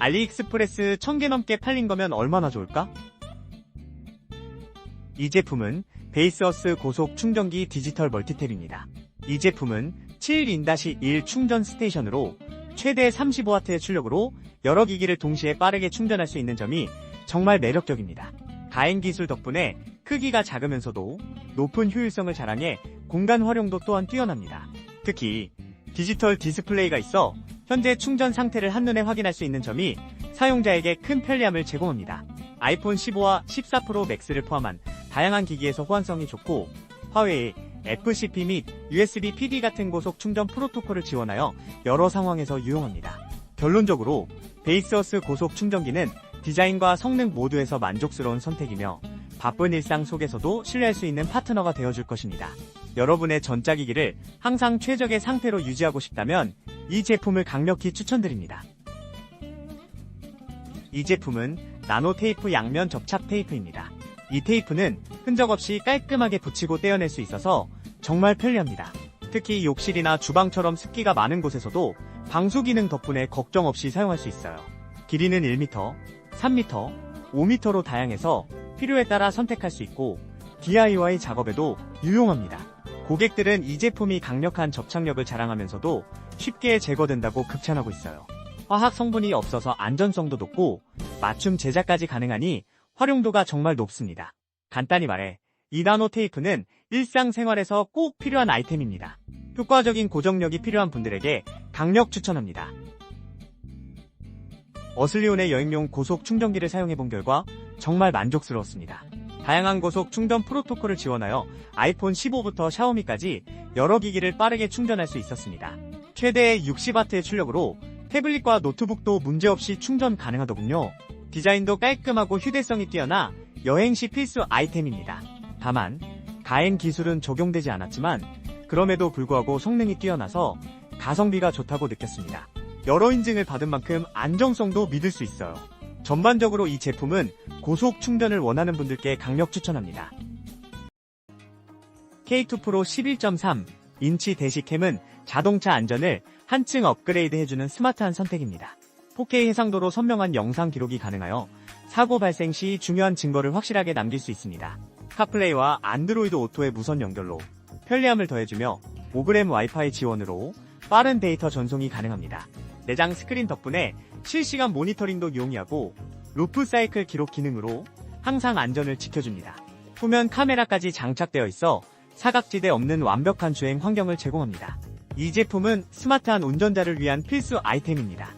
알리익스프레스 1000개 넘게 팔린 거면 얼마나 좋을까? 이 제품은 베이스어스 고속 충전기 디지털 멀티탭입니다. 이 제품은 7인-1 충전 스테이션으로 최대 35W의 출력으로 여러 기기를 동시에 빠르게 충전할 수 있는 점이 정말 매력적입니다. 가행 기술 덕분에 크기가 작으면서도 높은 효율성을 자랑해 공간 활용도 또한 뛰어납니다. 특히 디지털 디스플레이가 있어 현재 충전 상태를 한눈에 확인할 수 있는 점이 사용자에게 큰 편리함을 제공합니다. 아이폰 15와 14 프로 맥스를 포함한 다양한 기기에서 호환성이 좋고 화웨이, FCP 및 USB PD 같은 고속 충전 프로토콜을 지원하여 여러 상황에서 유용합니다. 결론적으로 베이스어스 고속 충전기는 디자인과 성능 모두에서 만족스러운 선택이며 바쁜 일상 속에서도 신뢰할 수 있는 파트너가 되어줄 것입니다. 여러분의 전자기기를 항상 최적의 상태로 유지하고 싶다면 이 제품을 강력히 추천드립니다. 이 제품은 나노 테이프 양면 접착 테이프입니다. 이 테이프는 흔적 없이 깔끔하게 붙이고 떼어낼 수 있어서 정말 편리합니다. 특히 욕실이나 주방처럼 습기가 많은 곳에서도 방수 기능 덕분에 걱정 없이 사용할 수 있어요. 길이는 1m, 3m, 5m로 다양해서 필요에 따라 선택할 수 있고 DIY 작업에도 유용합니다. 고객들은 이 제품이 강력한 접착력을 자랑하면서도 쉽게 제거된다고 극찬하고 있어요. 화학 성분이 없어서 안전성도 높고 맞춤 제작까지 가능하니 활용도가 정말 높습니다. 간단히 말해 이 나노 테이프는 일상생활에서 꼭 필요한 아이템입니다. 효과적인 고정력이 필요한 분들에게 강력 추천합니다. 어슬리온의 여행용 고속 충전기를 사용해본 결과 정말 만족스러웠습니다. 다양한 고속 충전 프로토콜을 지원하여 아이폰 15부터 샤오미까지 여러 기기를 빠르게 충전할 수 있었습니다. 최대 60W의 출력으로 태블릿과 노트북도 문제없이 충전 가능하더군요. 디자인도 깔끔하고 휴대성이 뛰어나 여행 시 필수 아이템입니다. 다만 가행 기술은 적용되지 않았지만 그럼에도 불구하고 성능이 뛰어나서 가성비가 좋다고 느꼈습니다. 여러 인증을 받은 만큼 안정성도 믿을 수 있어요. 전반적으로 이 제품은 고속 충전을 원하는 분들께 강력 추천합니다. K2 프로 11.3 인치 대시캠은 자동차 안전을 한층 업그레이드 해주는 스마트한 선택입니다. 4K 해상도로 선명한 영상 기록이 가능하여 사고 발생 시 중요한 증거를 확실하게 남길 수 있습니다. 카플레이와 안드로이드 오토의 무선 연결로 편리함을 더해주며 5g 와이파이 지원으로 빠른 데이터 전송이 가능합니다. 내장 스크린 덕분에 실시간 모니터링도 용이하고 루프 사이클 기록 기능으로 항상 안전을 지켜줍니다. 후면 카메라까지 장착되어 있어 사각지대 없는 완벽한 주행 환경을 제공합니다. 이 제품은 스마트한 운전자를 위한 필수 아이템입니다.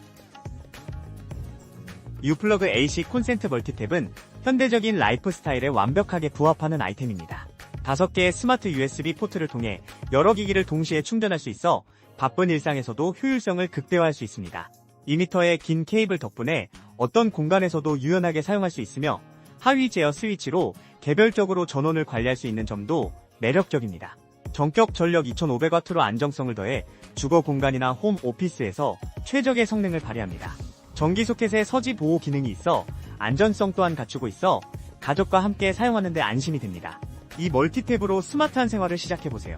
유플러그 AC 콘센트 멀티탭은 현대적인 라이프 스타일에 완벽하게 부합하는 아이템입니다. 5개의 스마트 USB 포트를 통해 여러 기기를 동시에 충전할 수 있어 바쁜 일상에서도 효율성을 극대화할 수 있습니다. 2m의 긴 케이블 덕분에 어떤 공간에서도 유연하게 사용할 수 있으며 하위 제어 스위치로 개별적으로 전원을 관리할 수 있는 점도 매력적입니다. 전격 전력 2500W로 안정성을 더해 주거 공간이나 홈 오피스에서 최적의 성능을 발휘합니다. 전기 소켓에 서지 보호 기능이 있어 안전성 또한 갖추고 있어 가족과 함께 사용하는데 안심이 됩니다. 이 멀티탭으로 스마트한 생활을 시작해보세요.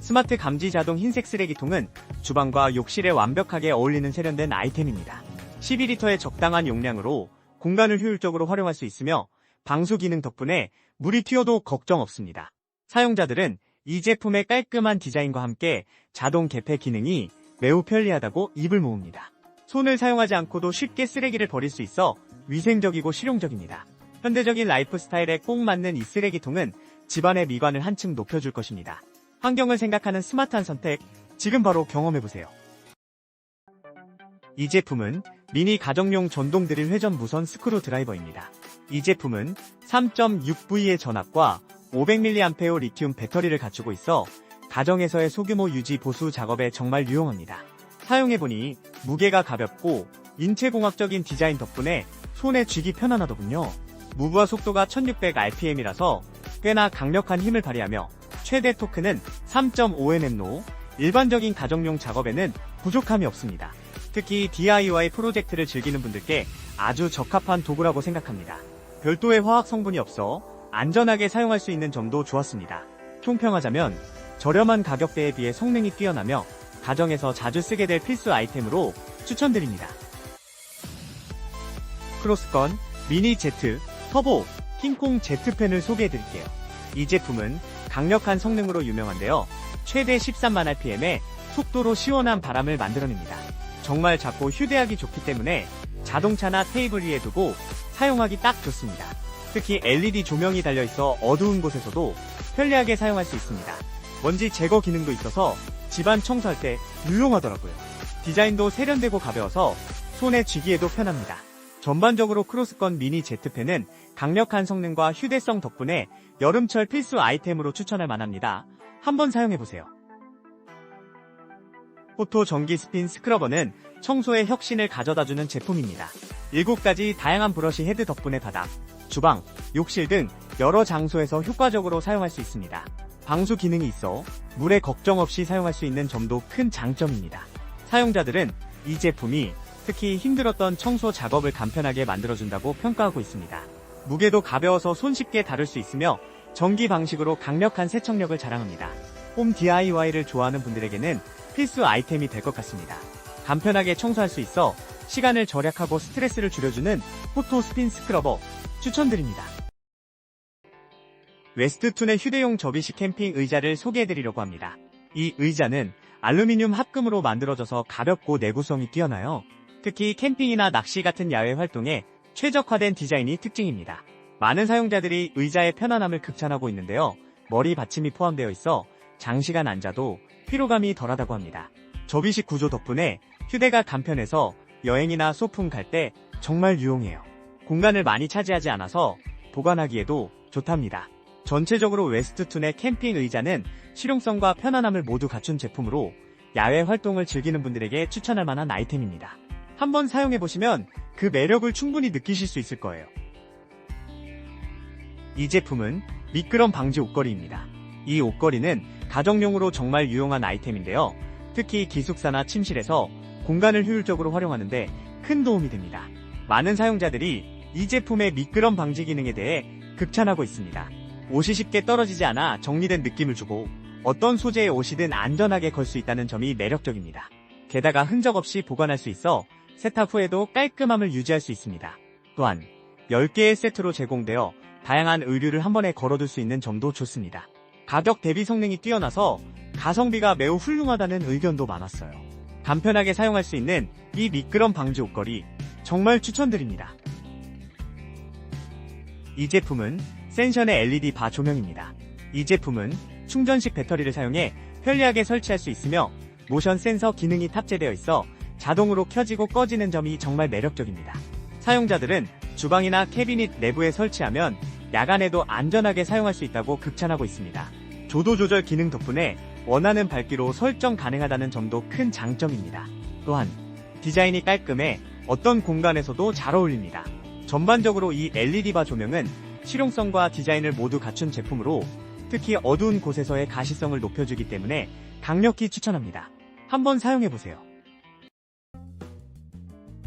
스마트 감지 자동 흰색 쓰레기통은 주방과 욕실에 완벽하게 어울리는 세련된 아이템입니다. 12리터의 적당한 용량으로 공간을 효율적으로 활용할 수 있으며 방수 기능 덕분에 물이 튀어도 걱정 없습니다. 사용자들은 이 제품의 깔끔한 디자인과 함께 자동 개폐 기능이 매우 편리하다고 입을 모읍니다. 손을 사용하지 않고도 쉽게 쓰레기를 버릴 수 있어 위생적이고 실용적입니다. 현대적인 라이프 스타일에 꼭 맞는 이 쓰레기통은 집안의 미관을 한층 높여줄 것입니다. 환경을 생각하는 스마트한 선택, 지금 바로 경험해보세요. 이 제품은 미니 가정용 전동 드릴 회전 무선 스크루 드라이버입니다. 이 제품은 3.6V의 전압과 500mAh 리튬 배터리를 갖추고 있어 가정에서의 소규모 유지 보수 작업에 정말 유용합니다. 사용해보니 무게가 가볍고 인체공학적인 디자인 덕분에 손에 쥐기 편안하더군요. 무브와 속도가 1600rpm이라서 꽤나 강력한 힘을 발휘하며 최대 토크는 3.5Nm로 일반적인 가정용 작업에는 부족함이 없습니다. 특히 DIY 프로젝트를 즐기는 분들께 아주 적합한 도구라고 생각합니다. 별도의 화학 성분이 없어 안전하게 사용할 수 있는 점도 좋았습니다. 총평하자면 저렴한 가격대에 비해 성능이 뛰어나며 가정에서 자주 쓰게 될 필수 아이템으로 추천드립니다. 크로스건 미니 Z 터보 킹콩 Z펜을 소개해드릴게요. 이 제품은 강력한 성능으로 유명한데요. 최대 13만 rpm의 속도로 시원한 바람을 만들어냅니다. 정말 작고 휴대하기 좋기 때문에 자동차나 테이블 위에 두고 사용하기 딱 좋습니다. 특히 LED 조명이 달려있어 어두운 곳에서도 편리하게 사용할 수 있습니다. 먼지 제거 기능도 있어서 집안 청소할 때 유용하더라고요. 디자인도 세련되고 가벼워서 손에 쥐기에도 편합니다. 전반적으로 크로스건 미니 Z펜은 강력한 성능과 휴대성 덕분에 여름철 필수 아이템으로 추천할 만합니다. 한번 사용해보세요. 포토 전기 스핀 스크러버는 청소의 혁신을 가져다주는 제품입니다. 7가지 다양한 브러쉬 헤드 덕분에 바닥, 주방, 욕실 등 여러 장소에서 효과적으로 사용할 수 있습니다. 방수 기능이 있어 물에 걱정 없이 사용할 수 있는 점도 큰 장점입니다. 사용자들은 이 제품이 특히 힘들었던 청소 작업을 간편하게 만들어준다고 평가하고 있습니다. 무게도 가벼워서 손쉽게 다룰 수 있으며 전기 방식으로 강력한 세척력을 자랑합니다. 홈 DIY를 좋아하는 분들에게는 필수 아이템이 될 것 같습니다. 간편하게 청소할 수 있어 시간을 절약하고 스트레스를 줄여주는 포토 스핀 스크러버 추천드립니다. 웨스트툰의 휴대용 접이식 캠핑 의자를 소개해드리려고 합니다. 이 의자는 알루미늄 합금으로 만들어져서 가볍고 내구성이 뛰어나요. 특히 캠핑이나 낚시 같은 야외 활동에 최적화된 디자인이 특징입니다. 많은 사용자들이 의자의 편안함을 극찬하고 있는데요. 머리 받침이 포함되어 있어 장시간 앉아도 피로감이 덜하다고 합니다. 접이식 구조 덕분에 휴대가 간편해서 여행이나 소풍 갈 때 정말 유용해요. 공간을 많이 차지하지 않아서 보관하기에도 좋답니다. 전체적으로 웨스트툰의 캠핑 의자는 실용성과 편안함을 모두 갖춘 제품으로 야외 활동을 즐기는 분들에게 추천할 만한 아이템입니다. 한번 사용해보시면 그 매력을 충분히 느끼실 수 있을 거예요. 이 제품은 미끄럼 방지 옷걸이입니다. 이 옷걸이는 가정용으로 정말 유용한 아이템인데요. 특히 기숙사나 침실에서 공간을 효율적으로 활용하는데 큰 도움이 됩니다. 많은 사용자들이 이 제품의 미끄럼 방지 기능에 대해 극찬하고 있습니다. 옷이 쉽게 떨어지지 않아 정리된 느낌을 주고 어떤 소재의 옷이든 안전하게 걸 수 있다는 점이 매력적입니다. 게다가 흔적 없이 보관할 수 있어 세탁 후에도 깔끔함을 유지할 수 있습니다. 또한 10개의 세트로 제공되어 다양한 의류를 한 번에 걸어둘 수 있는 점도 좋습니다. 가격 대비 성능이 뛰어나서 가성비가 매우 훌륭하다는 의견도 많았어요. 간편하게 사용할 수 있는 이 미끄럼 방지 옷걸이 정말 추천드립니다. 이 제품은 센션의 LED 바 조명입니다. 이 제품은 충전식 배터리를 사용해 편리하게 설치할 수 있으며 모션 센서 기능이 탑재되어 있어 자동으로 켜지고 꺼지는 점이 정말 매력적입니다. 사용자들은 주방이나 캐비닛 내부에 설치하면 야간에도 안전하게 사용할 수 있다고 극찬하고 있습니다. 조도 조절 기능 덕분에 원하는 밝기로 설정 가능하다는 점도 큰 장점입니다. 또한 디자인이 깔끔해 어떤 공간에서도 잘 어울립니다. 전반적으로 이 LED바 조명은 실용성과 디자인을 모두 갖춘 제품으로 특히 어두운 곳에서의 가시성을 높여주기 때문에 강력히 추천합니다. 한번 사용해보세요.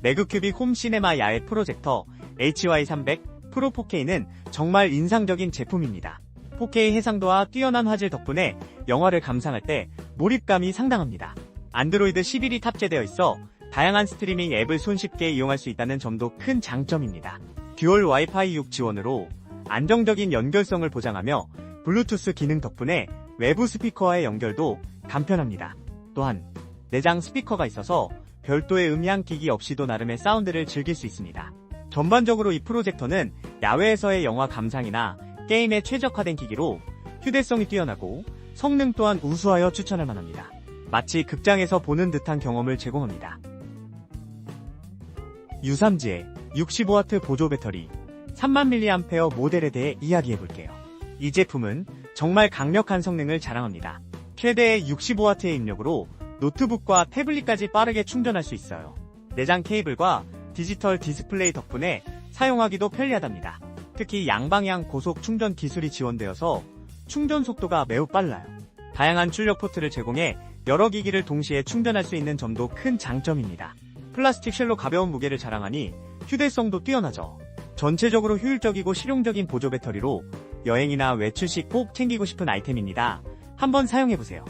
매그큐빅 홈 시네마 야외 프로젝터 HY300 프로 4K는 정말 인상적인 제품입니다. 4K 해상도와 뛰어난 화질 덕분에 영화를 감상할 때 몰입감이 상당합니다. 안드로이드 11이 탑재되어 있어 다양한 스트리밍 앱을 손쉽게 이용할 수 있다는 점도 큰 장점입니다. 듀얼 와이파이 6 지원으로 안정적인 연결성을 보장하며 블루투스 기능 덕분에 외부 스피커와의 연결도 간편합니다. 또한 내장 스피커가 있어서 별도의 음향 기기 없이도 나름의 사운드를 즐길 수 있습니다. 전반적으로 이 프로젝터는 야외에서의 영화 감상이나 게임에 최적화된 기기로 휴대성이 뛰어나고 성능 또한 우수하여 추천할 만합니다. 마치 극장에서 보는 듯한 경험을 제공합니다. 유삼지의 65W 보조 배터리 3만mAh 모델에 대해 이야기해볼게요. 이 제품은 정말 강력한 성능을 자랑합니다. 최대의 65W의 입력으로 노트북과 태블릿까지 빠르게 충전할 수 있어요. 내장 케이블과 디지털 디스플레이 덕분에 사용하기도 편리하답니다. 특히 양방향 고속 충전 기술이 지원되어서 충전 속도가 매우 빨라요. 다양한 출력 포트를 제공해 여러 기기를 동시에 충전할 수 있는 점도 큰 장점입니다. 플라스틱 쉘로 가벼운 무게를 자랑하니 휴대성도 뛰어나죠. 전체적으로 효율적이고 실용적인 보조 배터리로 여행이나 외출 시 꼭 챙기고 싶은 아이템입니다. 한번 사용해보세요.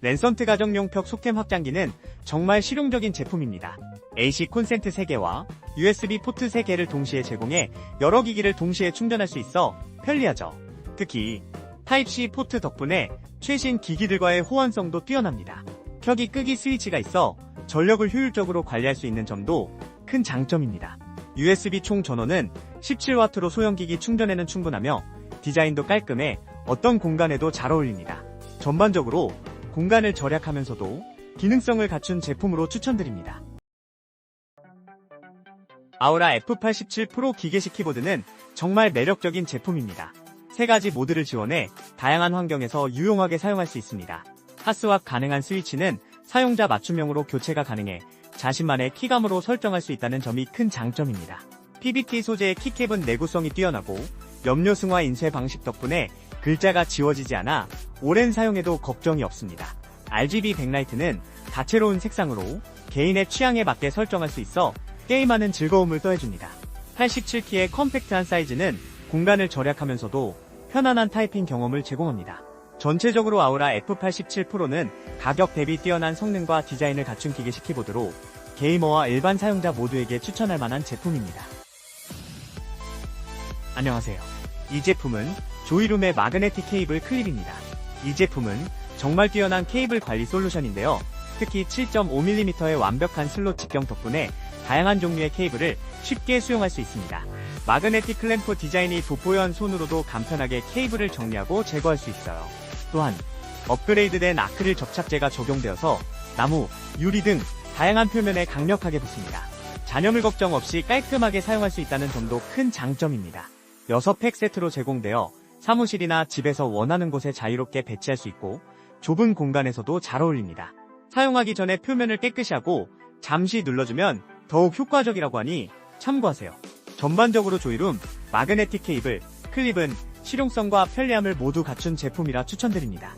랜선트 가정용 벽 속템 확장기는 정말 실용적인 제품입니다. AC 콘센트 3개와 USB 포트 3개를 동시에 제공해 여러 기기를 동시에 충전할 수 있어 편리하죠. 특히 타입C 포트 덕분에 최신 기기들과의 호환성도 뛰어납니다. 켜기 끄기 스위치가 있어 전력을 효율적으로 관리할 수 있는 점도 큰 장점입니다. USB 총 전원은 17W로 소형기기 충전에는 충분하며 디자인도 깔끔해 어떤 공간에도 잘 어울립니다. 전반적으로 공간을 절약하면서도 기능성을 갖춘 제품으로 추천드립니다. 아우라 F87 프로 기계식 키보드는 정말 매력적인 제품입니다. 세 가지 모드를 지원해 다양한 환경에서 유용하게 사용할 수 있습니다. 하스왑 가능한 스위치는 사용자 맞춤형으로 교체가 가능해 자신만의 키감으로 설정할 수 있다는 점이 큰 장점입니다. PBT 소재의 키캡은 내구성이 뛰어나고 염료 승화 인쇄 방식 덕분에 글자가 지워지지 않아 오랜 사용에도 걱정이 없습니다. RGB 백라이트는 다채로운 색상으로 개인의 취향에 맞게 설정할 수 있어 게임하는 즐거움을 더해줍니다. 87키의 컴팩트한 사이즈는 공간을 절약하면서도 편안한 타이핑 경험을 제공합니다. 전체적으로 아우라 F87 프로는 가격 대비 뛰어난 성능과 디자인을 갖춘 기계식 키보드로 게이머와 일반 사용자 모두에게 추천할 만한 제품입니다. 안녕하세요. 이 제품은 조이룸의 마그네틱 케이블 클립입니다. 이 제품은 정말 뛰어난 케이블 관리 솔루션인데요. 특히 7.5mm의 완벽한 슬롯 직경 덕분에 다양한 종류의 케이블을 쉽게 수용할 수 있습니다. 마그네틱 클램프 디자인이 돋보여한 손으로도 간편하게 케이블을 정리하고 제거할 수 있어요. 또한 업그레이드된 아크릴 접착제가 적용되어서 나무, 유리 등 다양한 표면에 강력하게 붙습니다. 잔여물 걱정 없이 깔끔하게 사용할 수 있다는 점도 큰 장점입니다. 6팩 세트로 제공되어 사무실이나 집에서 원하는 곳에 자유롭게 배치할 수 있고 좁은 공간에서도 잘 어울립니다. 사용하기 전에 표면을 깨끗이 하고 잠시 눌러주면 더욱 효과적이라고 하니 참고하세요. 전반적으로 조이룸, 마그네틱 케이블, 클립은 실용성과 편리함을 모두 갖춘 제품이라 추천드립니다.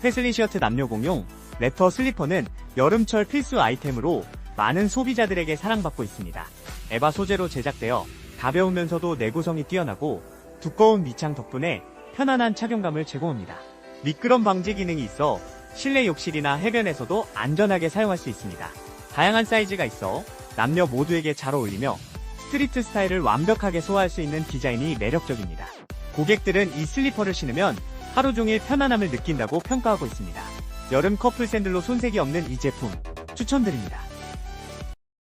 패슬리 셔츠 남녀 공용 래퍼 슬리퍼는 여름철 필수 아이템으로 많은 소비자들에게 사랑받고 있습니다. 에바 소재로 제작되어 가벼우면서도 내구성이 뛰어나고 두꺼운 밑창 덕분에 편안한 착용감을 제공합니다. 미끄럼 방지 기능이 있어 실내 욕실이나 해변에서도 안전하게 사용할 수 있습니다. 다양한 사이즈가 있어 남녀 모두에게 잘 어울리며 스트리트 스타일을 완벽하게 소화할 수 있는 디자인이 매력적입니다. 고객들은 이 슬리퍼를 신으면 하루 종일 편안함을 느낀다고 평가하고 있습니다. 여름 커플 샌들로 손색이 없는 이 제품 추천드립니다.